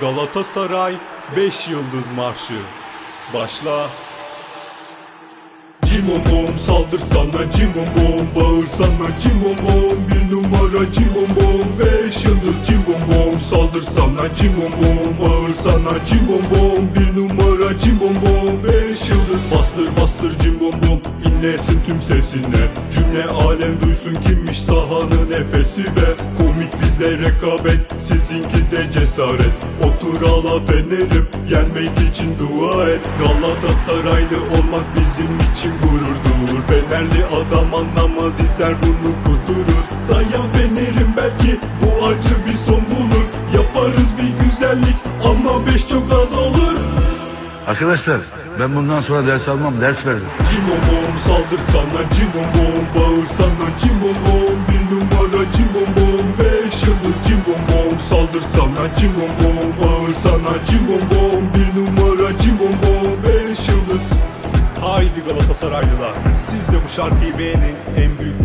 Galatasaray 5 Yıldız Marşı. Başla. Cimomom saldır sana cimomom Bağır sana cimomom Bir numara cimomom Beş yıldız cimomom Saldır sana cimomom Bağır sana cimomom Bir numara cimomom Beş Bastır bastır cimomom İnlesin tüm sesine. Cümle alem duysun kimmiş sahanın nefesi ve Komik bizde rekabet Sizinki de cesaret. Otur ala fenerim Yenmek için dua et. Galatasaraylı olmak bizim için gururdur. Fenerli adam anlamaz ister bunu kudurur. Dayan fenerim belki bu acı bir son bulur. Yaparız bir güzellik ama beş çok az olur. Arkadaşlar ben bundan sonra ders almam ders verdim. Cimomom saldır sana cimomom Bağır sana cimomom Bir numara cimomom Beş yıldız cimomom Saldır sana cimomom Bağır sana cimomom Bir numara cimomom Beş yıldız Haydi Galatasaraylılar Siz de bu şarkıyı beğenin En büyük